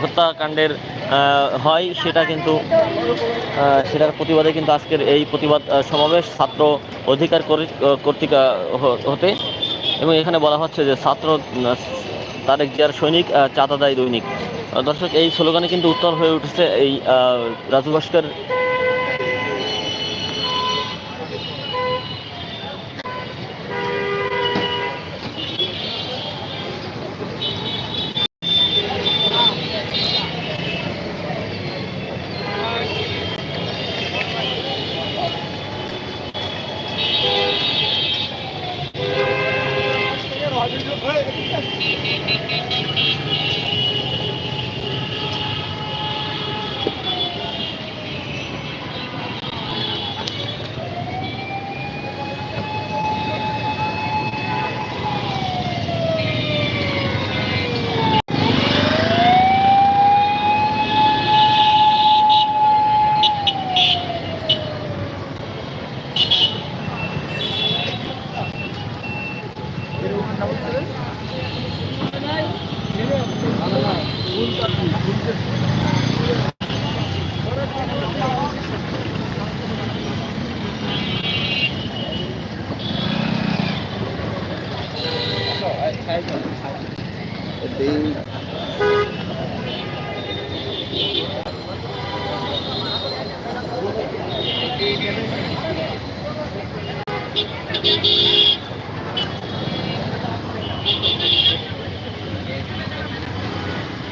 হত্যাকাণ্ডের হয়, সেটা কিন্তু সেটার প্রতিবাদে কিন্তু আজকের এই প্রতিবাদ সমাবেশ ছাত্র অধিকার কর্তৃক হতে। এবং এখানে বলা হচ্ছে যে ছাত্র তারেক জিয়ার সৈনিক চাঁদা দেয় দৈনিক। দর্শক, এই স্লোগানে কিন্তু উত্তর হয়ে উঠেছে এই রাজু ভাস্কর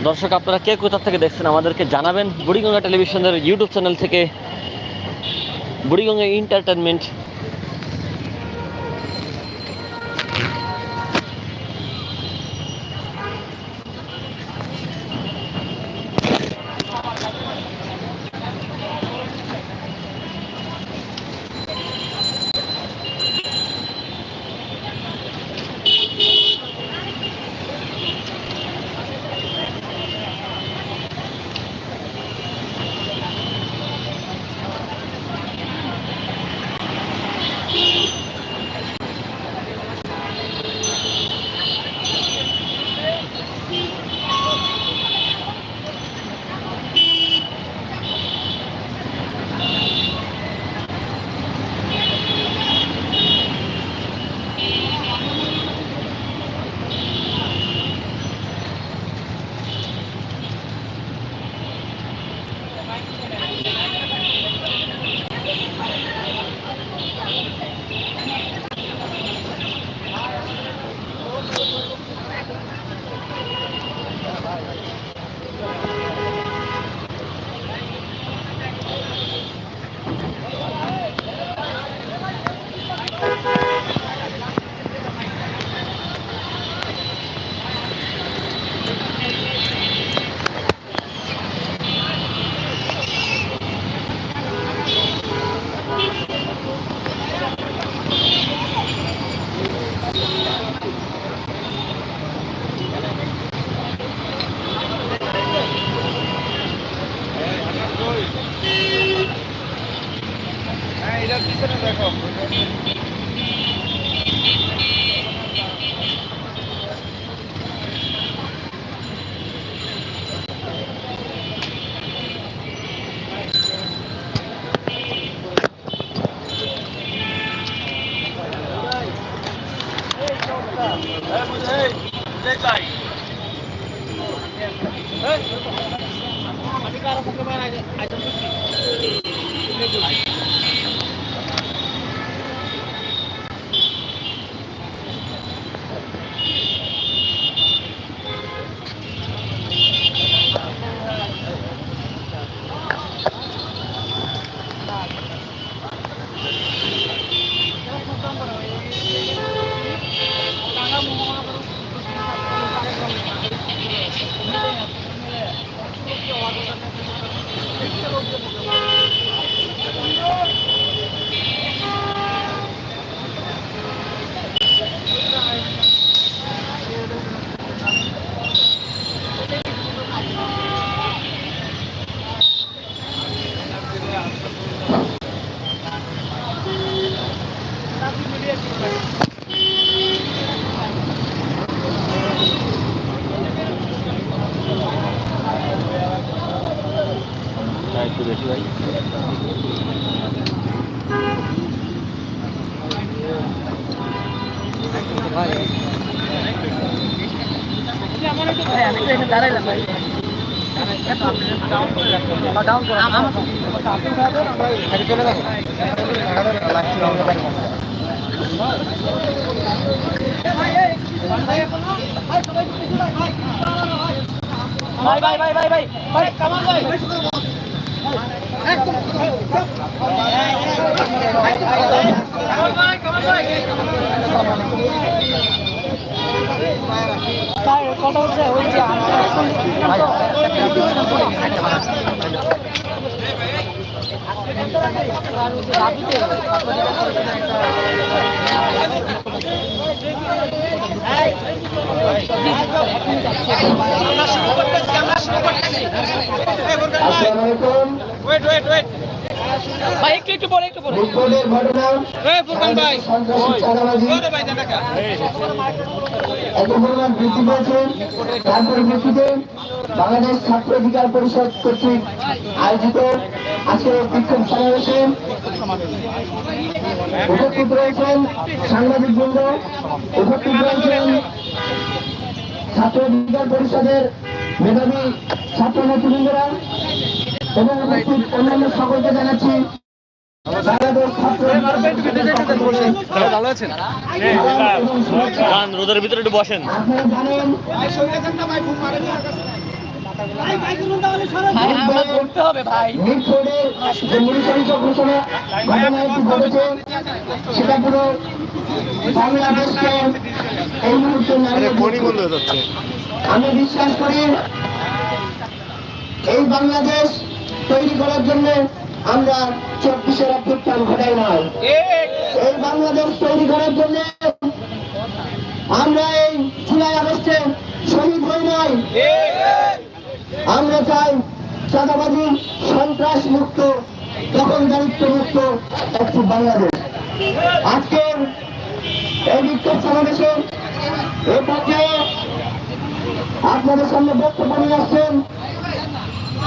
দর্শক, আপনারা কে কোথা থেকে দেখছেন আমাদেরকে জানাবেন বুড়িগঙ্গা টেলিভিশনের ইউটিউব চ্যানেল থেকে। বুড়িগঙ্গা এন্টারটেনমেন্ট ভাই ভাই ভাই ভাই ভাই ভাই কামান ভাই কথা হচ্ছে ওই যে আসসালামু আলাইকুম। ওয়েট ওয়েট ওয়েট ভাই একটু একটু পরে একটু পরে এই ফুরকান ভাই। বৃদ্ধি পেয়েছে। তার পরিপ্রেক্ষিতে বাংলাদেশ ছাত্র অধিকার পরিষদ কর্তৃক আয়োজিত আজকের বিক্ষোভ সমাবেশে উপস্থিত রয়েছেন সাংবাদিক বৃন্দ উপস্থিত রয়েছেন ছাত্র অধিকার পরিষদের মেধাবী ছাত্র নেতৃবৃন্দরা এবং উপস্থিত অন্যান্য সকলকে জানাচ্ছি রোদের ভিতরে একটু বসেন। সেটা পুরো বাংলাদেশকে এই মুহূর্তে। আমি বিশ্বাস করি এই বাংলাদেশ তৈরি করার জন্য আমরা চব্বিশের অভ্যুত্থান ঘটাই নয় এই বাংলাদেশ তৈরি করার জন্য আমরা এই জুলাই আগস্টে শহীদ হই নাই। আমরা চাই চাঁদাবাজি, সন্ত্রাস মুক্ত, তখন দখলদারিত্ব মুক্ত একটি বাংলাদেশ। আজকের এই বিক্ষোভ সমাবেশে এ পর্যায়ে আপনাদের সামনে বক্তব্য নিয়ে আসছেন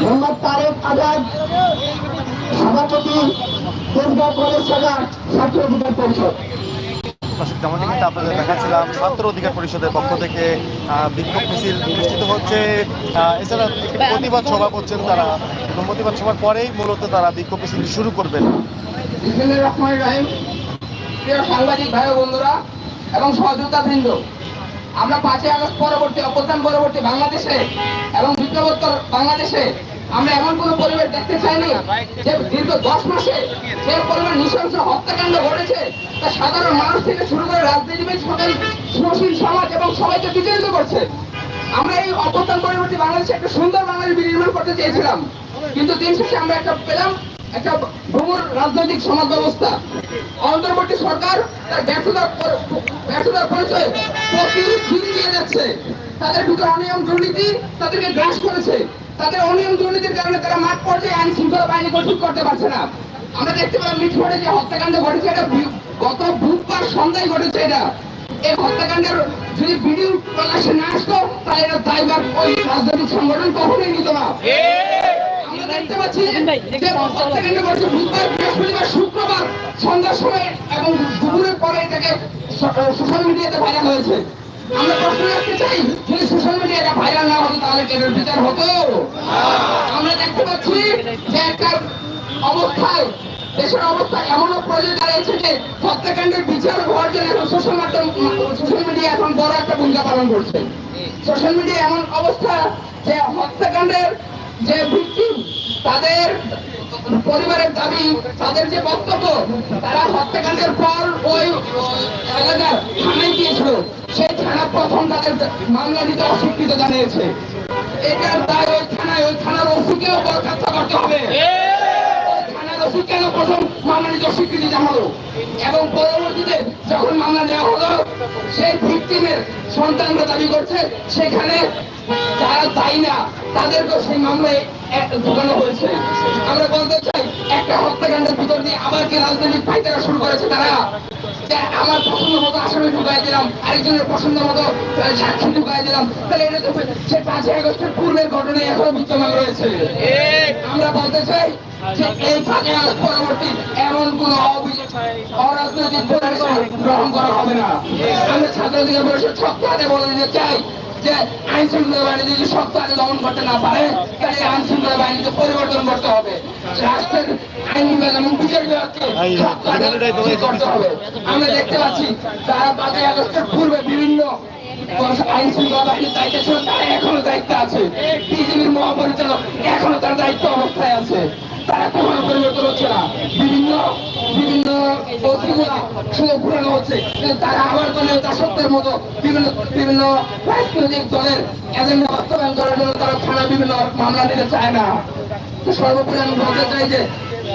মোহাম্মদ তারেক আজাদ সভাপতি দেশগাঁও কলেজ শাখা ছাত্র অধিকার পরিষদ। যেমনটি কিন্তু আপনাদের দেখাচ্ছিলাম ছাত্র অধিকার পরিষদের পক্ষ থেকে বিক্ষোভ মিছিল অনুষ্ঠিত হচ্ছে। এছাড়া প্রতিবাদ সভা করছেন তারা। এবং প্রতিবাদ সভার পরেই মূলত তারা বিক্ষোভ মিছিল শুরু করবেন। রহমানির রহিম প্রিয় সাংবাদিক ভাই বন্ধুরা এবং সহযোগিতা বৃন্দ আমরা পাঁচই আগস্ট পরবর্তী অভ্যুত্থান পরবর্তী বাংলাদেশে এবং বিপ্লবোত্তর বাংলাদেশে আমরা এমন কোনো পরিবেশ দেখতে চাইনি যে দীর্ঘ দশ মাসে যে পরিমাণ নৃশংস হত্যাকাণ্ড ঘটেছে, তা সাধারণ মানুষ থেকে শুরু করে রাজনীতিবিদ সকল সুশীল সমাজ এবং সবাইকে বিচলিত করছে। আমরা এই অভ্যুত্থান পরবর্তী বাংলাদেশে একটা সুন্দর বাংলাদেশ বিনির্মাণ করতে চেয়েছিলাম। কিন্তু দিন শেষে আমরা একটা পেলাম, একটা ভ্রমণ রাজনৈতিক সমাজ ব্যবস্থা। অন্তর্বর্তী সরকার তার ব্যর্থতার ব্যর্থতার পরিচয় প্রতিদিন দিয়ে যাচ্ছে তাদের ভিতরে অনিয়ম দুর্নীতি তাদেরকে গ্রাস করেছে। তাদের অনিয়ম দুর্নীতির কারণে তারা মাঠ পর্যায়ে আইন শৃঙ্খলা বাহিনী গঠন করতে পারছে না। আমরা দেখতে পেলাম মিটফোর্ডে যে হত্যাকাণ্ড ঘটেছে এটা গত বুধবার সন্ধ্যায় ঘটেছে এটা। এই হত্যাকাণ্ডের যদি ভিডিও প্রকাশে না আসতো তাহলে এটা দায়ভার ওই রাজনৈতিক সংগঠন কখনোই নিত না। আমরা দেখতে পাচ্ছি যে হত্যাকাণ্ড ঘটেছে বুধবার বৃহস্পতিবার শুক্রবার সন্ধ্যার সময় এবং দুপুরের পরে এটাকে সোশ্যাল মিডিয়াতে ভাইরাল হয়েছে। আমরা প্রশ্ন রাখতে চাই যদি সোশ্যাল মিডিয়াটা ভাইরাল না হতো, তাহলে কি বিচার হতো। আমরা দেখতে পাচ্ছি যে একটা অবস্থায়, দেশের অবস্থা এমনও পর্যায়ে দাঁড়িয়েছে যে হত্যাকাণ্ডের বিচার হওয়ার জন্য এখন সোশ্যাল মাধ্যম সোশ্যাল মিডিয়া এখন বড় একটা ভূমিকা পালন করছে। সোশ্যাল মিডিয়া এমন অবস্থা যে হত্যাকাণ্ডের যে ভিকটিম তাদের পরিবারের দাবি, তাদের যে বক্তব্য, তারা হত্যাকাণ্ডের পর ওই এলাকার থানায় গিয়েছিল। সেই থানা প্রথম তাদের মামলা দিতে অস্বীকৃত জানিয়েছে। এটার দায় ওই থানায়, ওই থানার ওসিকেও বরখাস্ত করতে হবে। সেখানে যারা দায়ী না তাদেরকেও সেই মামলায় ঢোকানো হয়েছে। আমরা বলতে চাই, একটা হত্যাকাণ্ডের ভিতর দিয়ে আবার কি রাজনৈতিক পাইতারা শুরু করেছে তারা আমার পছন্দ মতো আসামি ঢুকাই দিলাম, আরেকজনের পছন্দ মতো সাক্ষী ঢুকাই দিলাম, তাহলে এটা তো সে পাঁচই আগস্টের পূর্বের ঘটনায় এখনও বিদ্যমান রয়েছে। আমরা বলতে চাই যে এই ফাঁকে পরবর্তী এমন কোন অরাজনৈতিক পরিবেশ গ্রহণ করা হবে না। আমরা ছাত্রলীগের পরিষদ হাতে বলে দিতে চাই যে আইন শৃঙ্খলা বাহিনী যদি শক্ত হাতে দমন করতে না পারে তাহলে আইন শৃঙ্খলা বাহিনীকে পরিবর্তন করতে হবে। রাষ্ট্রের আইন বিভাগ এবং বিচার বিভাগকে করতে হবে। আমরা দেখতে পাচ্ছি তারা পাঁচই আগস্টের পূর্বে বিভিন্ন আইন শৃঙ্খলা বাহিনীর দায়িত্বে ছিল তারা এখনও দায়িত্বে আছে। বিজেপির মহাপরিচালক এখনও তার দায়িত্ব অবস্থায় আছে। তারা কখনো পরিবর্তন মতো। বিভিন্ন বিভিন্ন রাজনৈতিক দলের এজেন্ডা বাস্তবায়ন বিভিন্ন মামলা নিতে চায় না। সর্বোপরি আমি বলতে চাই যে,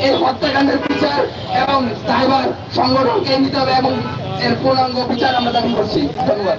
এই হত্যাকাণ্ডের বিচার এবং দায়ভার সংগঠনকে নিতে হবে এবং এর পূর্ণাঙ্গ বিচার আমরা দাবি করছি। ধন্যবাদ।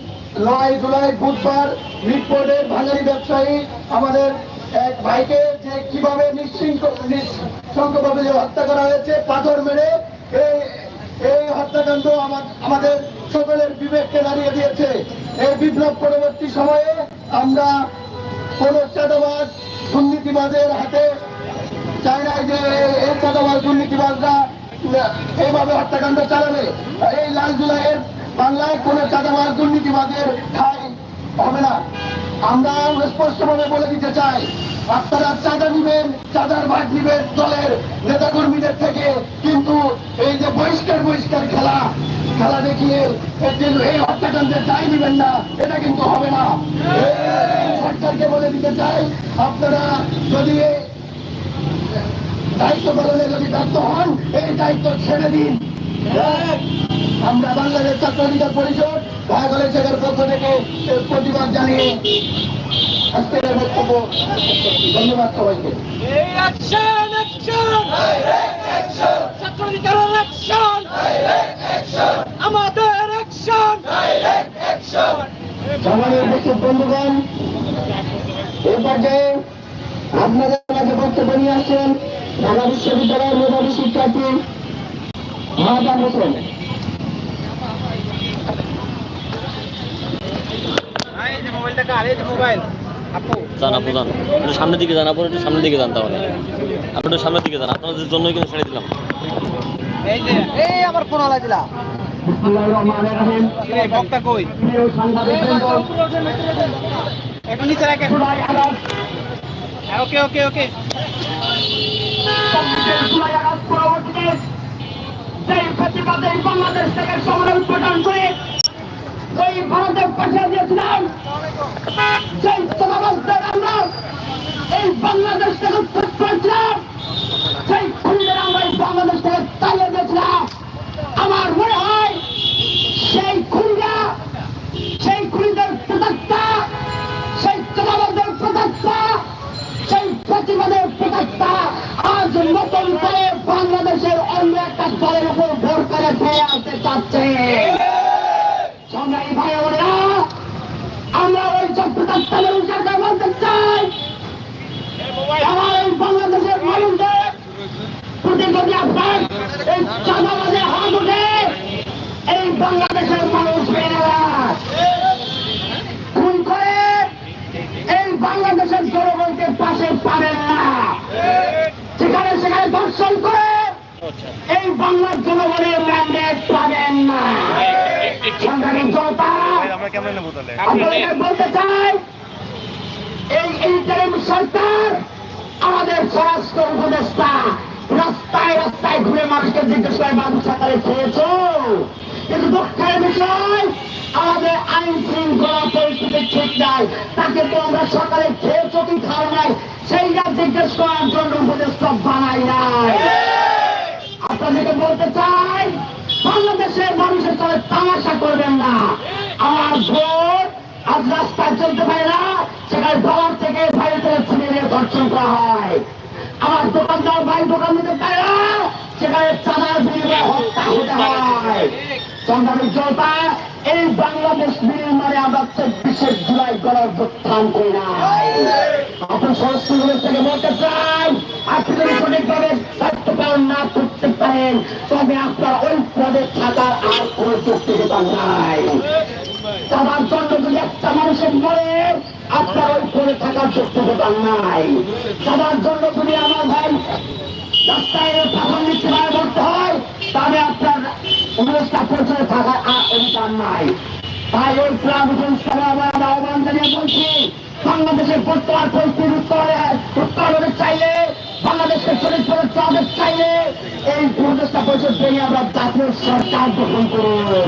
নয় জুলাই বুধবার মিটপোর্টের ভাঙারি ব্যবসায়ী আমাদের এক ভাইকে যে কীভাবে নিঃসঙ্গভাবে যে হত্যা করা হয়েছে, পাথর মেরে এই এই হত্যাকাণ্ড আমাদের সকলের বিবেককে দাঁড়িয়ে দিয়েছে। এই বিপ্লব পরবর্তী সময়ে আমরা কোন চাঁদাবাজ, দুর্নীতিবাজের হাতে চাই না যে এই চাঁদাবাজ, দুর্নীতিবাজরা এইভাবে হত্যাকাণ্ড চালাবে। এই লাল জুলাইয়ের বাংলায় কোন চাঁদাবাজ দুর্নীতিবাজের ঠাই হবে না। আমরা স্পষ্টভাবে বলে দিতে চাই, আপনারা চাঁদা নিবেন, চাঁদার ভাগ নিবেন দলের নেতাকর্মীদের থেকে। কিন্তু এই যে বহিষ্কার বহিষ্কার খেলা খেলা দেখিয়ে এই হত্যাকাণ্ডের দায় নিবেন না, এটা কিন্তু হবে না। সরকারকে বলে দিতে চাই, আপনারা যদি দায়িত্ব পালনে যদি ব্যর্থ হন, এই দায়িত্ব ছেড়ে দিন। আমরা বাংলাদেশ ছাত্র অধিকার পরিষদ ভাগলের জায়গার পক্ষ থেকে প্রতিবাদ জানিয়ে আজকের বক্তব্য ধন্যবাদ সবাইকে। আমাদের সমাজের বন্ধুগণ এই পর্যায়ে আপনাদের মাঝে বক্তব্য নিয়ে আসছেন ঢাকা বিশ্ববিদ্যালয়ের মেধাবী শিক্ষার্থী একটু সামনের দিকে যান আপু একটু সামনের দিকে যান তাহলে। আপনি একটু সামনের দিকে যান আপনাদের জন্যই কিন্তু ছেড়ে দিলাম। বিসমিল্লাহির রহমানির রহিম। প্রিয় সাংবাদিকবৃন্দ, জুলাই আগস্ট ওকে ওকে ওকে। যেই প্রতিবাদে বাংলাদেশ থেকে শহরে উৎপাদন করে ওই ভারতের পাঠিয়ে দিয়েছিলাম। সেই সমাবেশদের আমরা এই বাংলাদেশ থেকে উৎখাত করেছিলাম আমরা কেমন নেব তাহলে? বলতে চাই এই ইন্টারিম সরকার আমাদের স্বরাষ্ট্র উপদেষ্টা রাস্তায় রাস্তায় ঘুরে মানুষকে জিজ্ঞেস করে বাবু সরকারে খেয়েছো? কিন্তু দুঃখের বিষয় আমাদের আইন শৃঙ্খলা পরিস্থিতি ঠিক নাই। তাকে তো আমরা সকালে খেয়েছো কি খাও নাই? সেইটা জিজ্ঞেস করার জন্য উপদেষ্টা বানাই নাই। আপনাদেরকে বলতে চাই বাংলা দেশের মানুষের সাথে তামাশা করবেন না। আমার ভোট আজ রাস্তায় চলতে পারে না, সেখানে দলার থেকে বাইরে থেকে ছিনে ধর্ষণ করা হয়। আমার দোকানদার ভাই দোকান দিতে পারে না, সেখানে চাঁদার বিনিময়ে হত্যা হতে হয়। সংগ্রামের জনতা, এই বাংলাদেশ নির্মাণে আমরা চব্বিশে জুলাই করার প্রত্যান করি না। আপনি সংস্কৃতি থেকে বলতে চাই, আপনি সঠিকভাবে দায়িত্ব পালন না করতে পারেন, তবে আপনার ওই পদে থাকার আর কোনো যুক্তিকতা নাই। সবার জন্য যদি একটা মানুষের মরে, আপনার ওই পদে থাকার যুক্তিকতা নাই। সবার জন্য যদি আমার ভাই রাস্তায় শাসন নিশ্চিত করতে হয় তবে আপনার অনুষ্ঠা পরিচয় থাকার আর অধিকার নাই। তাই ওই সভা আমার আহ্বান জানিয়ে বলছি, বাংলাদেশের বর্তমান পরিস্থিতি উত্তরে, উত্তর হতে চাইলে, বাংলাদেশের করে চাঁদের চাইলে, এই প্রতিষ্ঠা পরিষদ পেয়ে আমরা জাতীয় সরকার গঠন করুন।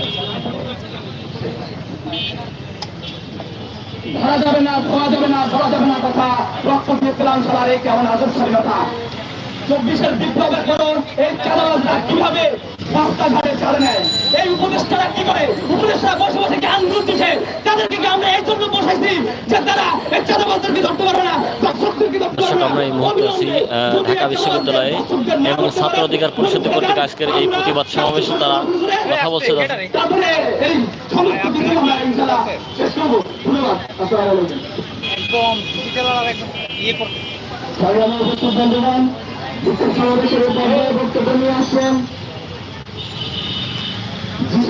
ধরা যাবে না ধরা যাবে না ধরা যাবে না কথা। দিয়ে পেলাম সবার এই কেমন আদর্শ কথা চব্বিশের বিপ্লবের পর এই চাঁদাবাজরা কীভাবে রাস্তাঘাটে ছাড়ে নেয় এই উপদেষ্টারা কি করে? উপদেষ্টারা বসে বসে গান তুলছে তাদেরকে কি আমরা এই জন্য বসাইছি যে তারা এই ধরতে পারবে না? ধরতে পারবে দর্শক না? আমরা এই মুহূর্তে আছি ঢাকা বিশ্ববিদ্যালয়ে এবং ছাত্র অধিকার পরিষদ কর্তৃক আজকের এই প্রতিবাদ সমাবেশে তারা কথা বলছে একদম ইয়ে করতে বক্তব্য নিয়ে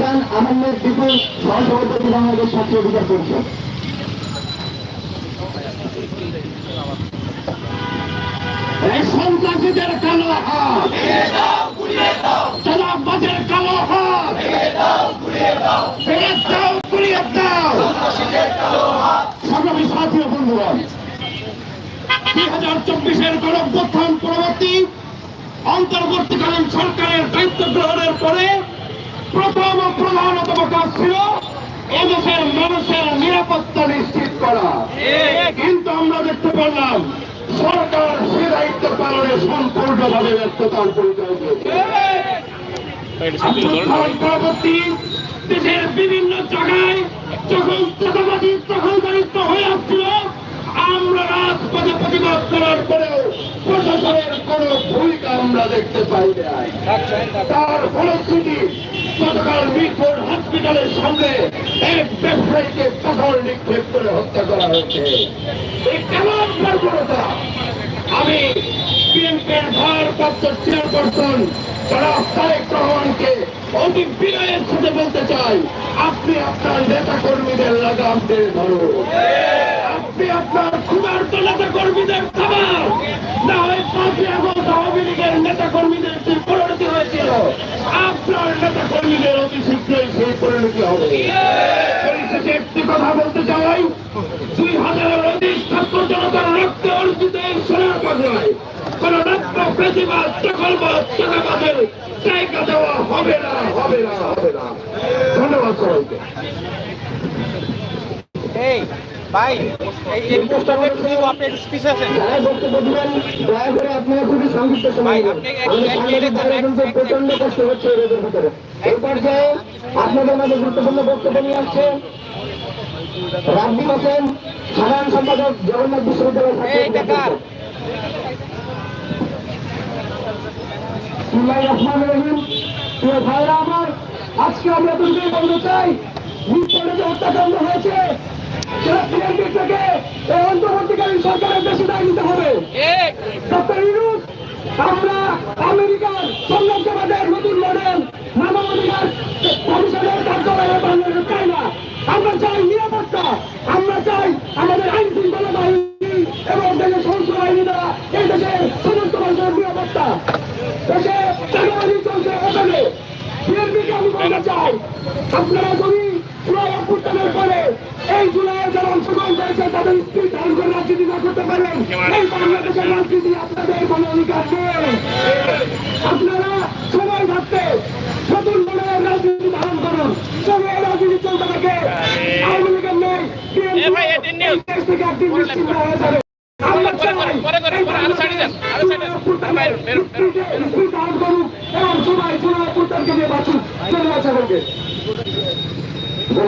জিসান আহমেদ বিপুল সহসভাপতি বাংলাদেশ ছাত্র অধিকার পরিষদ। সন্ত্রাসীদের কালো কালো হাত। সাথী দুই হাজার চব্বিশের গণঅভ্যুত্থান পরবর্তী অন্তর্বর্তীকালীন সরকারের দায়িত্ব গ্রহণের পরে প্রথম ও প্রধানতম কাজ ছিল এদেশের মানুষের নিরাপত্তা নিশ্চিত করা। কিন্তু আমরা দেখতে সরকার সে দায়িত্ব পালনে সম্পূর্ণভাবে ব্যর্থতার পরিচয় দেশের বিভিন্ন জায়গায় যখন হয়ে আসছিল রাজপথে প্রতিবাদ করার পরেও প্রশাসনের কোন ভূমিকা আমরা দেখতে পাই নাই। তার ফলশ্রুতি গতকাল মিরপুর হসপিটালের সামনে এক ব্যবসায়ীকে পাথর নিক্ষেপ করে হত্যা করা হয়েছে। এই কেমন বর্বরতা আমি বিএনপির ভারপ্রাপ্ত চেয়ারপারসন যারা তারেক রহমানকে অতি বিনয়ের সাথে বলতে চাই, আপনি আপনার নেতা কর্মীদের লাগাম টেনে ধরুন। আপনি আপনার ক্ষুধার্ত নেতা কর্মীদের খাবার। না হয় পাঁচই আগস্ট আওয়ামী লীগের নেতা কর্মীদের যে পরিণতি হয়েছিল? আপনার নেতা কর্মীদের অতি শীঘ্রই সেই পরিণতি হবে। একটি কথা বলতে চাই। দুই হাজারের অধিক ছাত্র জনতার রক্তে অর্জিত এই সোনার বাংলায় কোন রক্ত, প্রতিবাদ দখলবাদ চাঁদাবাদের জায়গা দেওয়া হবে না হবে না হবে না। ধন্যবাদ সবাইকে। এই ভাই এই একটু দিব আপনি স্পিচ দয়া করে আপনারা খুবই সংক্ষিপ্ত সময় ভাই, দিন। আপনি এক- আমাদের এক সাংবাদিক মিনিট ভাইরা এক- কিন্তু এক- প্রচণ্ড কষ্ট হচ্ছে এই ভিতরে এই পর্যায়ে আপনাদের মাঝে গুরুত্বপূর্ণ বক্তব্য নিয়ে আসছে রাজদীপ হোসেন সাধারণ সম্পাদক জগন্নাথ বিশ্ববিদ্যালয় ছাত্র এই বেকার। বিসমিল্লাহির রহমানির রহিম। প্রিয় ভাইরা আমার আজকে আমরা দুর্গে বলতে চাই যে হত্যাকাণ্ড হয়েছে সেটা থেকে অন্তর্বর্তীকালীন সরকারের বেশি দায় নিতে হবে ডক্টর ইউনুস আমরা আমেরিকার সংঘর্ষবাদের নতুন মডেল মানবাধিকার কমিশনের কার্যালয়ে বাংলাদেশ চাই না আমরা চাই নিরাপত্তা আমরা চাই আমাদের আইন শৃঙ্খলা বাহিনী এবং দেশের সশস্ত্র বাহিনী দ্বারা এই দেশের সমস্ত মানুষের নিরাপত্তা দেশে চাঁদাবাজি চলছে ওখানে বিএনপিকে আমি বলতে চাই আপনারা যদি জুলাই অভ্যুত্থানের পরে এই জুলাইয়ে যারা অংশগ্রহণ করেছে তাদের পারেন এই বাংলাদেশের রাজনীতি আপনাদের কোনো অধিকার নেই আপনারা সবাই ভাবতে নতুন মনের রাজনীতি ধারণ করুন সবাই রাজনীতি চলতে থাকে আওয়ামী লীগের নেই এ ভাই, এ দিন নিউজ। দেশ থেকে একদিন নিশ্চিন্ত হয়ে যাবে আমরা পরে, পরে, পরে, পরে, পরে, আরও সাইডে যান, আরও সাইডে যান। বেরোন, বেরোন, বেরোন। স্পিড আউট করুন এবং সবাই সবাই পুত্রকে নিয়ে বাঁচুন ধন্যবাদ সকলকে ধন্যবাদ রাজ্য হোসেনকে আপনারা জানেন যে বিপ্লবের যে ঘটনা পিছান, পিছান, লাইভ পিছান, ভাই, পিছান। হলো ঘটনা। এই ঘটনার মধ্যে সারা বাংলাদেশের ছাত্র সমাজের ভিতরে একটা দাবানল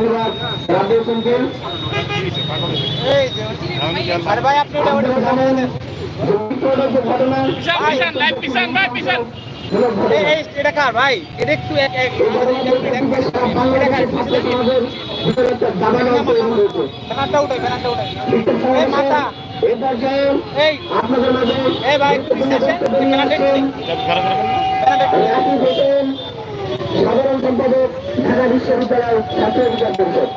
তৈরি হয়েছে। বিপ্লব সমাবেশে এই পর্যায়ে আপনাদের মাঝে নিয়ে আসছেন রাকিব হোসেন, সাধারণ সম্পাদক, ঢাকা বিশ্ববিদ্যালয় ছাত্র অধিকার পরিষদ।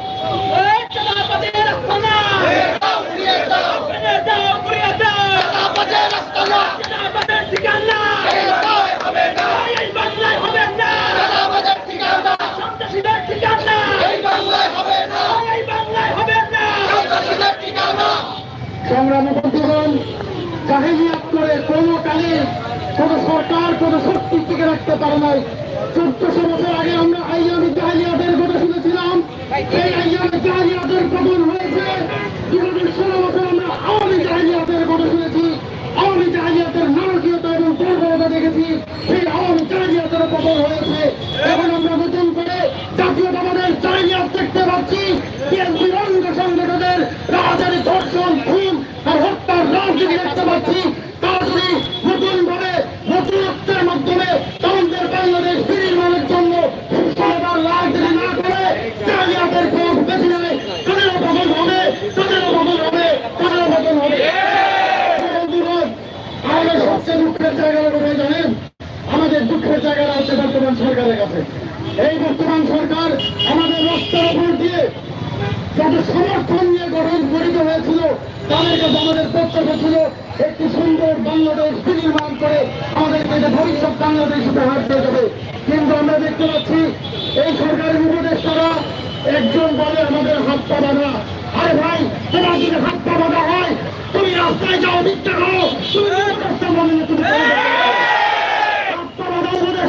সংগ্রামী করে কোনো কালে কোন সরকার কোন শক্তি টিকে রাখতে পারে নাই। চোদ্দশো বছর আগে আমরা আইয়ামি জাহিলিয়াতের কথা শুনেছিলাম। এই আইয়ামি জাহিলিয়াতের পতন হয়েছে দু হাজার ষোলো বছর আমরা আওয়ামী জাহিলিয়াতের কথা শুনেছি। আওয়ামী জাহিলিয়াতের নারকীয়তা এবং দুর্বলতা দেখেছি। সেই আওয়ামী জাহিলিয়াতের পতন হয়েছে। এখন আমরা নতুন করে জাতীয়তাবাদের জাহিলিয়াত দেখতে পাচ্ছি। বিএনপির অঙ্গ সংগঠনের রাজারি ধর্ষণ, খুন আর হত্যার রাজনীতি দেখতে পাচ্ছি তারা যদি নতুন ভাবে নতুনত্বের মাধ্যমে তাদের বাংলাদেশ বিনির্মাণের জন্য সুস্থতার রাজনীতি না করে জালিয়াতের পথ বেছে নেয় তাদেরও পতন হবে তাদেরও পতন হবে তাদেরও পতন হবে বন্ধুগণ, আমাদের সবচেয়ে দুঃখের জায়গাটা কোথায় জানেন আমাদের দুঃখের জায়গাটা বর্তমান সরকারের কাছে। এই বর্তমান সরকার আমাদের রাস্তার উপর দিয়ে যত সমর্থন নিয়ে গঠন গঠিত হয়েছিল, তাদের কাছে আমাদের প্রত্যাশা ছিল একটি সুন্দর বাংলাদেশ বিনির্মাণ করে আমাদেরকে যে ভবিষ্যৎ বাংলাদেশ উপহার দিয়ে দেবে। কিন্তু আমরা দেখতে পাচ্ছি এই সরকারের উপদেষ্টারা একজন বলে আমাদের হাত পা বাঁধা। আরে ভাই, তোমার যদি হাত পা বাঁধা হয়, তুমি রাস্তায় যাও, মিথ্যা করো তুমি উপদেষ্টা বলে, তুমি করে দেবে। হাত পা বাঁধা উপদেষ্টা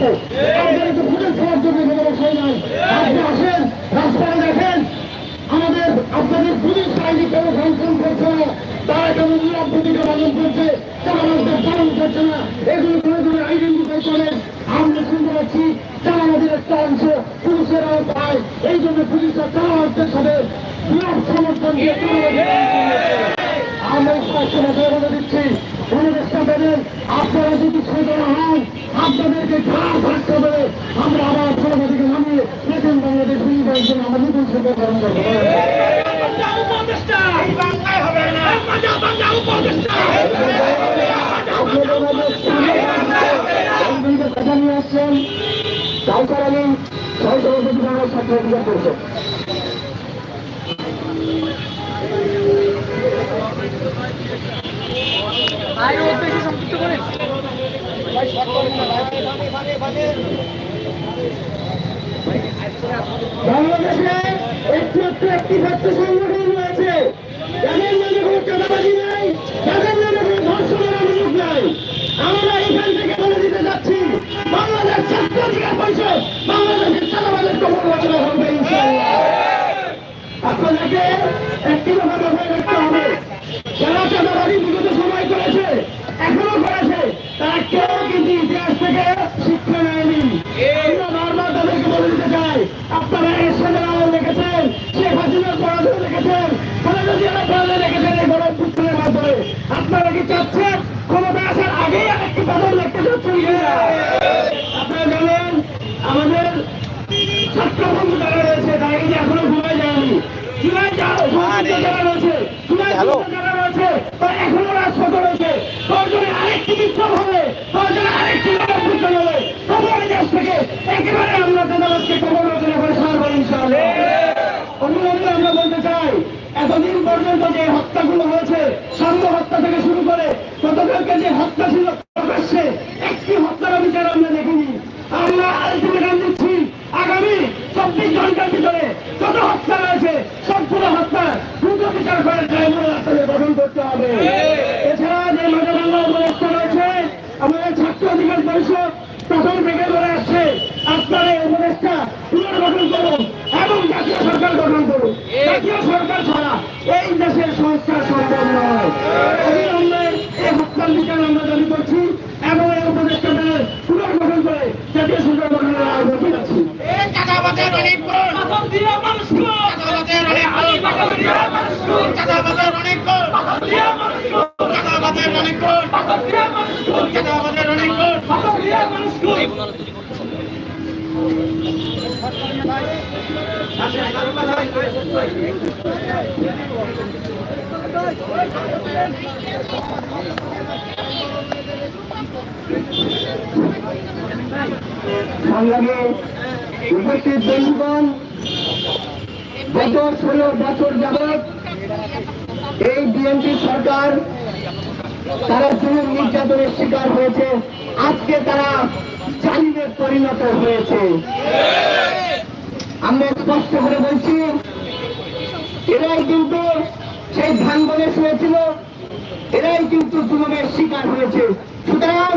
তোমাদের আপনারা তো ফুটেজ পাওয়ার জন্য কোনো বিষয় নাই। আপনি আসেন, রাস্তায় দেখেন। আমাদের পুলিশ না। তারা কেন নীরব পালন করছে? তারা আমরা শুনতে পাচ্ছি চালানোদের একটা অংশ এই জন্য পুলিশরা চালানোদের সাথে নীরব সমর্থন আমরা দিচ্ছি। উপদেষ্টা দেবেন আপনারা যদি সচেতন হন আপনাদেরকে ঘাড় থাকতে হবে। আমরা আবার থেকে নামিয়ে নতুন বাংলাদেশ বিনিয়োগের জন্য আমরা নতুন সরকার গঠন করব। বাংলা অধিকার পরিষদ বাংলাদেশে একটু একটু একটি ছাত্র সংগঠন রয়েছে। যাদের নামে কোনো চাঁদাবাজি নাই, যাদের নামে কোনো ধর্ষণের অভিযোগ নাই। আমরা এখান থেকে বলে দিতে যাচ্ছি, বাংলাদেশ ছাত্র অধিকার পরিষদ বাংলাদেশের চাঁদাবাজের কবর রচনা ইনশাআল্লাহ। আপনাদেরকে একটি কথা মাথায় রাখতে হবে বিগত সময় করেছে এখনও করেছে তারা কেউ কিন্তু ইতিহাস থেকে শিক্ষা নেয়নি আমরা বারবার তাদেরকে বলে দিতে চাই আপনারা এর সাথে আমল রেখেছেন শেখ হাসিনার পরাধীন রেখেছেন খালেদা জিয়ার পরাধীন রেখেছেন এই গণপুত্রের মাধ্যমে আপনারা কি চাচ্ছেন ক্ষমতা আসার আগে থেকে একেবারে আমরা চাঁদাবাজকে কবর রচনা করে ছাড়বো ইনশাআল্লাহ অনুরোধে আমরা বলতে চাই এতদিন পর্যন্ত যে হত্যাগুলো হয়েছে সাম্য হত্যা থেকে শুরু করে গতকালকে যে হত্যা ছিল, প্রকাশ্যে একটি হত্যার বিচার আমরা দেখিনি। আমরা আলটিমেটাম দিচ্ছি, আগামী চব্বিশ ঘণ্টার ভিতরে যত হত্যা রয়েছে, সবগুলো হত্যা দ্রুত বিচার করে ট্রাইব্যুনাল আসলে গঠন করতে হবে। এছাড়া যে মাঝে বাংলা উপদেষ্টা রয়েছে, আমাদের ছাত্র অধিকার পরিষদ প্রথম থেকে বলে আসছে, আপনারা এই উপদেষ্টা পুনর্গঠন করুন এবং জাতীয় সরকার গঠন করুন। জাতীয় সরকার এই দেশের সংস্কার সম্ভব নয়। এই হত্যার বিচার আমরা দাবি করছি এবং এই উপদেষ্টাদের পুনর্গঠন করে জাতীয় সরকার গঠনের অনেক সংগ্রামে উপস্থিত বন্ধুগণ গত ষোলো বছর যাবৎ এই বিএনপি সরকার, তারা জুলুম নির্যাতনের শিকার হয়েছে। আজকে তারা জালিমে পরিণত হয়েছে। আমরা স্পষ্ট করে বলছি, এরাই কিন্তু সেই ধান বলে শুয়েছিল, এরাই কিন্তু জুলুমের শিকার হয়েছে। সুতরাং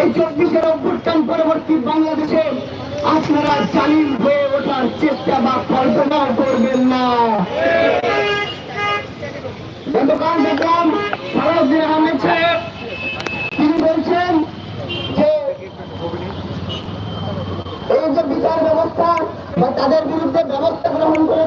এই চব্বিশের অভ্যুত্থান পরবর্তী বাংলাদেশে আপনারা জালিম হয়ে ওঠার চেষ্টা বা কল্পনা করবেন না। গতকাল দেখলাম সালাউদ্দিন আহমেদ সাহেব যে এই যে বিচার ব্যবস্থা বা তাদের বিরুদ্ধে ব্যবস্থা গ্রহণ করে